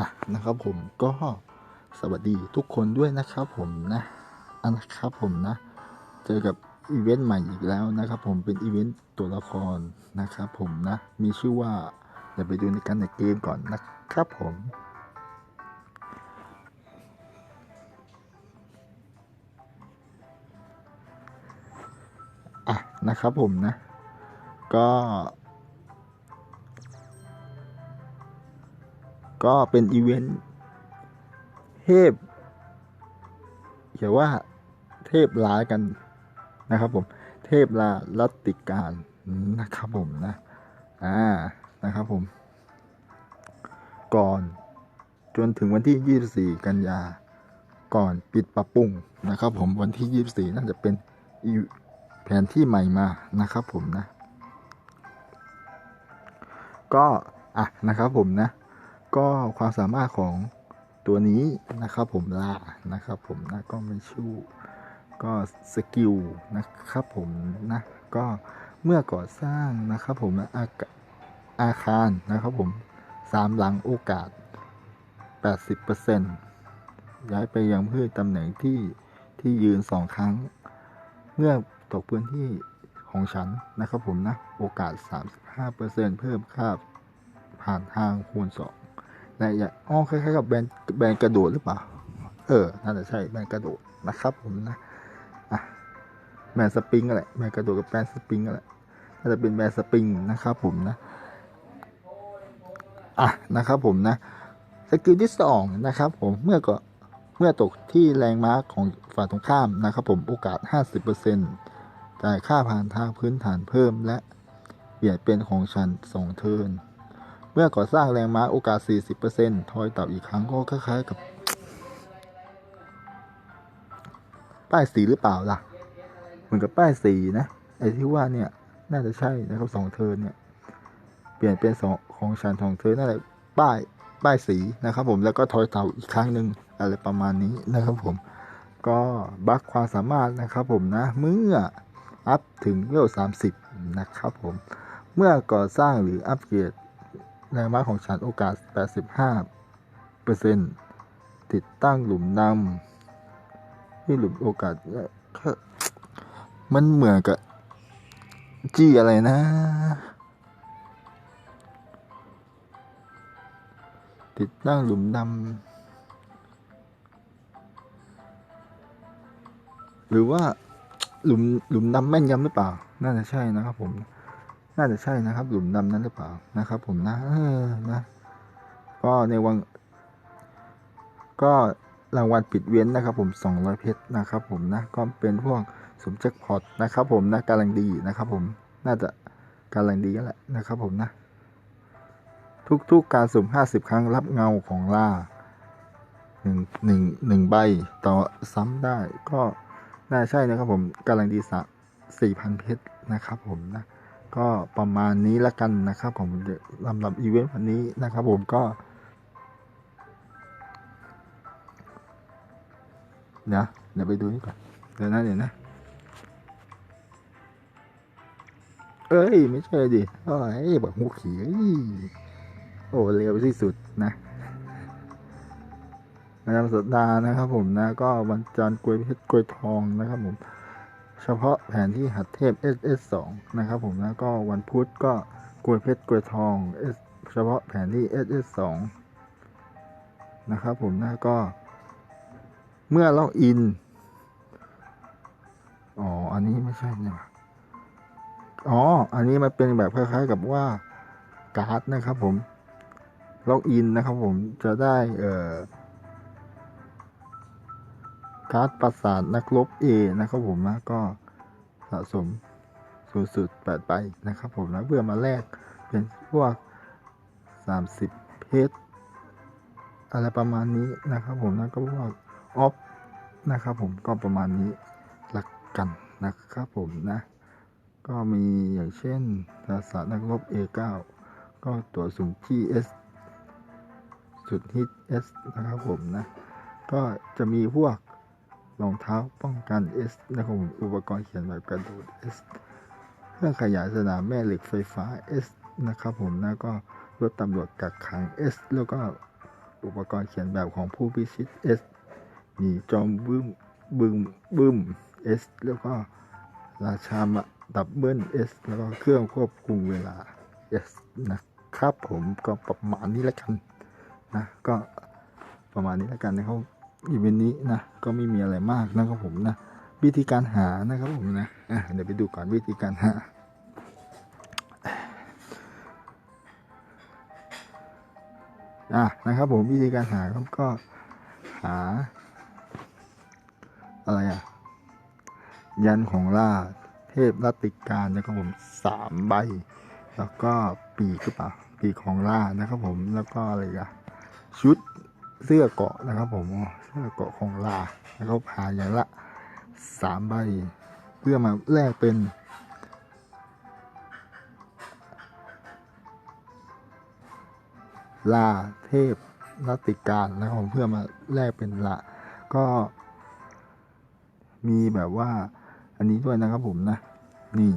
อะนะครับผมก็สวัสดีทุกคนด้วยนะครับผมนะอันนะครับผมนะ เจอกับอีเวนต์ใหม่อีกแล้วนะครับผมเป็นอีเวนต์ตัวละครนะครับผมนะ มีชื่อว่าเดี๋ยวไปดูในกันในเกมก่อนนะครับผมอะนะครับผมนะ ก็ ก็เป็นอีเวนต์เทพเขียนว่าเทพลากันนะครับผมเทพลาลัตติการนะครับผมนะอ่านะครับผม ก่อนจนถึงวันที่ 24 กันยา ก่อนปิดปรับปรุงนะครับผมวันที่ 24 น่าจะเป็นแผนที่ใหม่มานะครับผมนะ ก็ อะ นะครับผมนะ ก็ความสามารถของตัวนี้นะครับผมล่านะครับผมนะก็ไม่ชู้ก็สกิลนะครับผมนะก็เมื่อก่อสร้างนะครับผมอาอาคารนะครับผมสามหลังโอกาส 80%ย้ายไปยังพืชตำแหน่งที่ที่ยืนสองครั้ง เมื่อตกพื้นที่ของฉันนะครับผมนะ โอกาส 35%เพิ่มค่าผ่านทางคูณ2 ในอย่างอ๋อคล้ายๆกับแบรนแบรนกระโดดหรือเปล่า เออน่าจะใช่แบรนกระโดดนะครับผมนะอะแบรนสปริงก็แหละแบรนกระโดดกับแบรนสปริงก็แหละน่าจะเป็นแบรนสปริงนะครับผมนะอะนะครับผมนะสกิลที่สองนะครับผมเมื่อก็เมื่อตกที่แรงม้าของฝ่ายตรงข้ามนะครับผมโอกาส 50%จ่ายค่าผ่านทางพื้นฐานเพิ่มและเปลี่ยนเป็นของฉันสองเทิร์น เมื่อก่อสร้างแรงม้าโอกาส 40%ทอยเต่าอีกครั้งก็คล้ายๆกับป้ายสีหรือเปล่าล่ะ เหมือนกับป้ายสีนะ ไอ้ที่ว่าเนี่ย น่าจะใช่นะครับสองเทินเนี่ย เปลี่ยนเป็นสองของฉันสองเทินนั่นแหละป้ายป้ายสีนะครับ ผมแล้วก็ทอยเต่าอีกครั้งหนึ่งอะไรประมาณนี้นะครับผม ก็บัคความสามารถนะครับผมนะ เมื่ออัพถึงเลเวล30 นะครับผม เมื่อก่อสร้างหรืออัปเกรด แรงม้าของฉันโอกาส 85เปอร์เซ็นต์ติดตั้งหลุมนำที่หลุมโอกาส มันเหมือนกับ จี้อะไรนะ ติดตั้งหลุมดำหรือว่าหลุมหลุมดำแม่นยำหรือเปล่า น่าจะใช่นะครับผม น่าจะใช่นะครับ หลุมดำนั้นหรือเปล่านะครับ ผมนะเออนะ ก็ในวังก็รางวัลปิดเว้นนะครับ ผม200เพชรนะครับ ผมนะก็เป็นพวกสมแจ็คพอตนะครับ ผมนะกำลังดีนะครับ ผมน่าจะกำลังดีแล้วแหละนะครับ ผมนะ ทุกๆการสุ่ม50 ครั้งรับเงาของล่าหนึ่งหนึ่งหนึ่งใบต่อซ้ำได้ก็น่าใช่นะครับผมกำลังดีสักสี่พันเพชรนะครับผมนะ ก็ประมาณนี้ละกันนะครับผมลำดับอีเวนต์วันนี้นะครับผมก็เดี๋ยวเดี๋ยวไปดูนี่ก่อนเดี๋ยวนะเดี๋ยวนะ เอ้ย ไม่ใช่ดิโอ้ยแบบหูขี่เอ้ยโอ้เร็วที่สุดนะประจำสัปดาห์นะครับผมนะ ก็วันจันทร์กล้วยเพชรกล้วยทองนะครับผม เฉพาะแผนที่หัดเทพ SS2 นะครับผมนะก็วันพุธก็กล้วยเพชรกล้วยทอง S เฉพาะแผนที่ SS2 นะครับผมนะก็เมื่อล็อกอิน อ๋อ อันนี้ไม่ใช่เนี่ยอ๋อ อันนี้มันเป็นแบบคล้ายๆกับว่าการ์ดนะครับผม ล็อกอินนะครับผมจะได้เอ่อ การ์ดประสาทนักรบ A นะครับผมนะก็สะสมสูงสุด8ใบนะครับผมนะเพื่อมาแลกเป็นพวก 30 เพชรอะไรประมาณนี้นะครับผมนะก็พวกออฟนะครับผมก็ประมาณนี้หละกันนะครับผมนะ ก็มีอย่างเช่นประสาทนักรบ A9 ก็ตัวสูงที่ S สุดฮิต S นะครับผมนะ ก็จะมีพวก รองเท้าป้องกัน S นะครับผมอุปกรณ์เขียนแบบกระโดด S เครื่องขยายสนามแม่เหล็กไฟฟ้า S นะครับผมนะก็รถตำรวจกักขัง S แล้วก็อุปกรณ์เขียนแบบของผู้พิชิต S มีจอมบึ้มบึ้มบึ้ม S แล้วก็ราชามาดับเบิล S แล้วก็เครื่องควบคุมเวลา S นะครับผมก็ประมาณนี้แล้วกันนะก็ประมาณนี้แล้วกันนะครับ อีเวนต์นี้นะก็ไม่มีอะไรมากนะครับผมนะวิธีการหานะครับผมนะอะเดี๋ยวไปดูก่อนวิธีการหาอะนะครับผมวิธีการหาครับก็หา อะไรอะ ยันของล่าเทพรัติการนะครับผมสามใบ แล้วก็ปีกหรือเปล่าปีกของล่านะครับผมแล้วก็อะไรอะชุดเสื้อเกาะนะครับผม อ๋อเสื้อเกาะของลานะครับหาอย่างละสามใบ เพื่อมาแลกเป็น ลาเทพรัตติการนะครับผมเพื่อมาแลกเป็นละ ก็ มีแบบว่า อันนี้ด้วยนะครับผมนะ นี่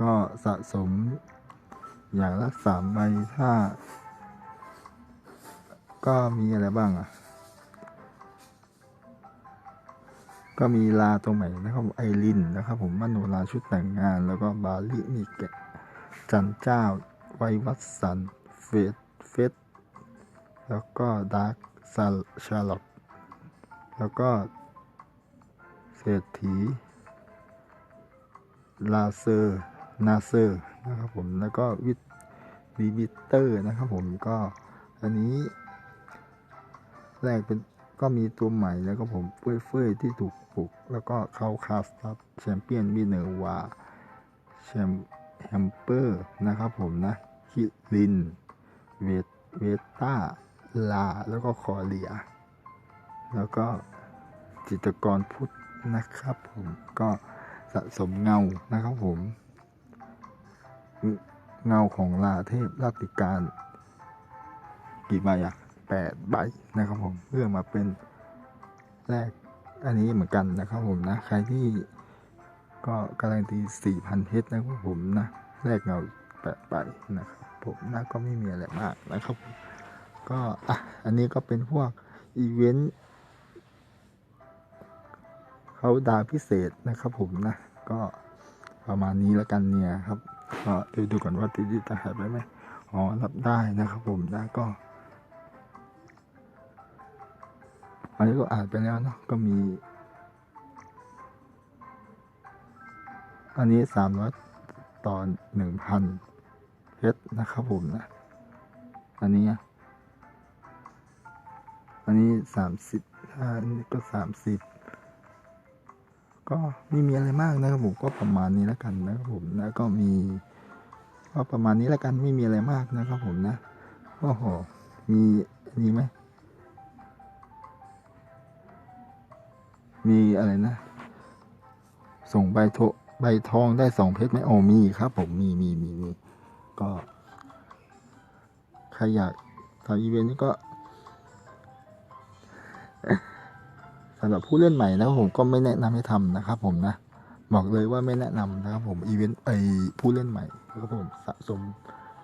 ก็สะสมอย่างละสามใบถ้า ก็มีอะไรบ้างอะ ก็มีลาตรงใหม่นะครับผมไอรินนะครับ ผมมโนราชุดแต่งงาน แล้วก็บาลิมีแกะจันเจ้า ไววัตสัน เฟสเฟสแล้วก็ดาร์คซาชาร์ลอตแล้วก็เศรษฐีลาเซอร์นาเซอร์นะครับผมแล้วก็วิทวีบิเตอร์นะครับผมก็อันนี้ แรกเป็นก็มีตัวใหม่แล้วก็ผมเฟ้ยเฟ้ยที่ถูกปลุก แล้วก็เข้าคาสตับแชมเปี้ยนมีเนอร์วาแชมแฮมเปอร์นะครับผมนะคิรินเวทเวต้าลา แล้วก็คอเลีย แล้วก็จิตกรพุทธนะครับผมก็สะสมเงานะครับผม เงาของลาเทพราติการ กี่ใบอะ แปดใบนะครับผมเพื่อมาเป็นแรกอันนี้เหมือนกันนะครับผมนะ ใครที่ก็การันตีสี่พันเพชรนะครับผมนะแรกเงาแปดใบนะครับผมนะก็ไม่มีอะไรมากนะครับผมก็อะอันนี้ก็เป็นพวกอีเวนต์เขาดาวพิเศษนะครับผมนะก็ประมาณนี้แล้วกันเนี่ยครับก็ดี๋ยวดูก่อนว่าติดจะหายไปไหมอ๋อรับได้นะครับผมนะก็ อันนี้ก็อ่านไปแล้วเนาะก็มี อันนี้สามร้อยต่อหนึ่งพันเพชรนะครับผมนะ อันนี้อะอันนี้สามสิบอันนี้ก็สามสิบก็ไม่มีอะไรมากนะครับผมก็ประมาณนี้แล้วกันนะครับผมนะก็มีก็ประมาณนี้แล้วกันไม่มีอะไรมากนะครับผมนะโอ้โหมีอันนี้ไหม มีอะไรนะ ส่งใบโทใบทองได้สองเพชรไหมโอ้มีครับ ผมมีมีมีมีก็ใครอยากทำอีเวนต์นี้ก็สำหรับผู้เล่นใหม่นะผมก็ไม่แนะนำให้ทำนะครับ ผมนะบอกเลยว่าไม่แนะนำนะครับ ผมอีเวนต์ไอผู้เล่นใหม่ครับผมสะสม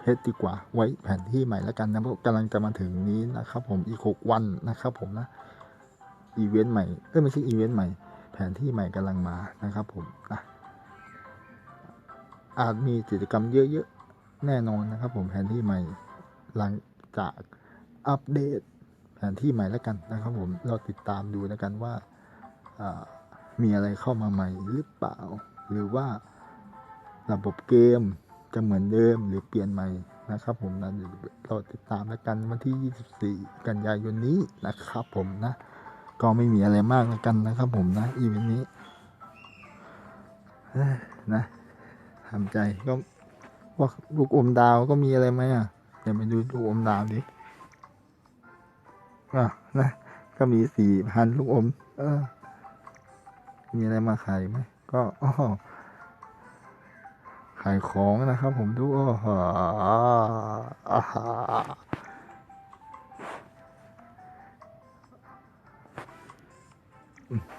เพชรดีกว่าไว้แผนที่ใหม่แล้วกันนะเพราะกำลังจะมาถึงนี้นะครับ ผมอีกหกวันนะครับ ผมนะ อีเวนต์ใหม่เอ้ยไม่ใช่อีเวนต์ใหม่ แผนที่ใหม่กำลังมานะครับผมนะอาจมีกิจกรรมเยอะๆ แน่นอนนะครับผมแผนที่ใหม่ หลังจากอัปเดตแผนที่ใหม่แล้วกันนะครับผมเราติดตามดูแล้วกันว่ามีอะไรเข้ามาใหม่หรือเปล่า หรือว่าระบบเกมจะเหมือนเดิมหรือเปลี่ยนใหม่นะครับผมนะเดี๋ยวเราติดตามแล้วกันวันที่ 24 กันยายนนี้นะครับผมนะ ก็ไม่มีอะไรมากแล้วกันนะครับผมนะอีเวนต์นี้นะทำใจก็ว่าลูกอมดาวก็มีอะไรไหมอะเดี๋ยวไปดูลูกอมดาวดิอะนะ ก็มีสี่พันลูกอม เออ มีอะไรมาขายไหมก็อ๋อขายของนะครับผมดูอ๋อ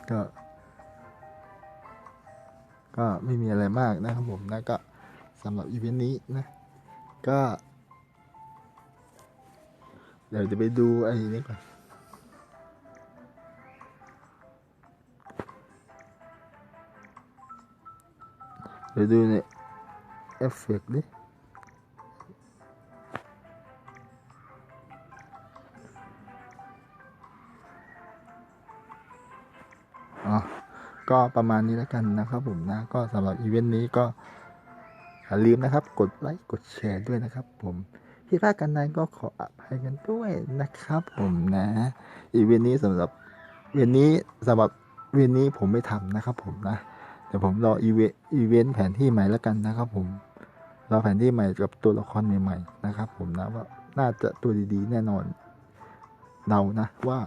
ก็ ก็ไม่มีอะไรมากนะครับผมนะก็สำหรับอีเวนต์นี้นะ ก็ เดี๋ยวจะไปดูไอ้นี่ก่อนเดี๋ยวดูในเอฟเฟกต์ดิ ก็ประมาณนี้แล้วกันนะครับผมนะ ก็สำหรับอีเวนต์นี้ก็อย่าลืมนะครับ กดไลค์กดแชร์ด้วยนะครับ ผมที่พลาดกันนั้นก็ขออภัยกันด้วยนะครับ ผมนะอีเวนต์นี้สำหรับเวนต์นี้สำหรับเวนต์นี้ผมไม่ทำนะครับ ผมนะเดี๋ยวผมรออีเวนต์อีเวนต์แผนที่ใหม่แล้วกันนะครับ ผมรอแผนที่ใหม่กับตัวละครใหม่ๆนะครับ ผมนะว่าน่าจะตัวดีๆ แน่นอนเดานะว่า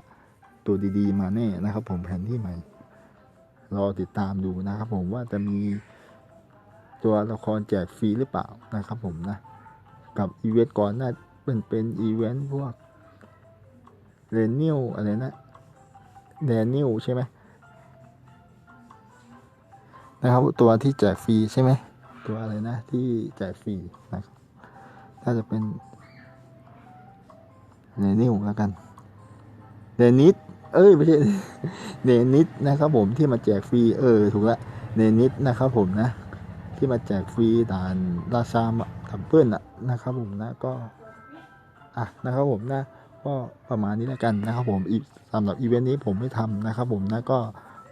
ตัวดีๆ มาแน่นะครับ ผมแผนที่ใหม่ รอติดตามดูนะครับ ผมว่าจะมีตัวละครแจกฟรีหรือเปล่านะครับ ผมนะ กับอีเวนต์ก่อนหน้าเป็นเป็นอีเวนต์พวกเรนิวอะไรนะแดนิวใช่ไหมนะครับ ตัวที่แจกฟรีใช่ไหมตัวอะไรนะ ที่แจกฟรีนะครับถ้าจะเป็นเรนิวแล้วกันเดนิส เอ้ยไม่ใช่เนนิดนะครับผมที่มาแจกฟรีเออถูกละเนนิดนะครับผมนะ ที่มาแจกฟรีด่านราชาทัมเปิลอะนะครับผมนะก็อะนะครับผมนะก็ประมาณนี้แล้วกันนะครับผมสำหรับอีเวนต์นี้ผมไม่ทำนะครับผมนะก็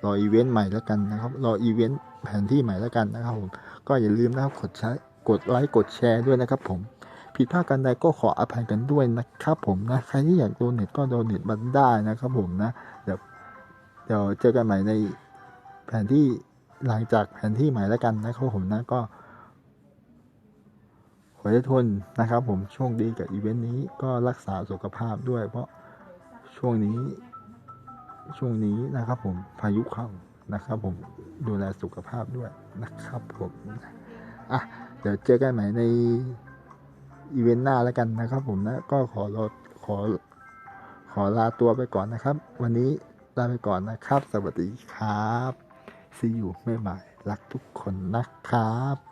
รออีเวนต์ใหม่แล้วกันนะครับรออีเวนต์แผนที่ใหม่แล้วกันนะครับผมก็อย่าลืมนะครับกดใช้กดไลค์กดแชร์ด้วยนะครับผม ผิดพลาดกันใดก็ขออภัยกันด้วยนะครับผมนะ ใครที่อยากโดเน็ตก็โดเน็ตมาได้นะครับผมนะ เดี๋ยวเดี๋ยวเจอกันใหม่ในแผนที่หลังจากแผนที่ใหม่แล้วกันนะครับผมนะก็ขอให้ทุนนะครับ ผมโชคดีกับอีเวนต์นี้ก็รักษาสุขภาพด้วย เพราะช่วงนี้ช่วงนี้นะครับ ผมพายุเข้านะครับ ผมดูแลสุขภาพด้วยนะครับผมอะเดี๋ยวเจอกันใหม่ใน อีเวนต์หน้าแล้วกันนะครับ ผมนะก็ขอรอขอขอลาตัวไปก่อนนะครับ วันนี้ลาไปก่อนนะครับ สวัสดีครับซีอยู่ไม่ใหม่รักทุกคนนะครับ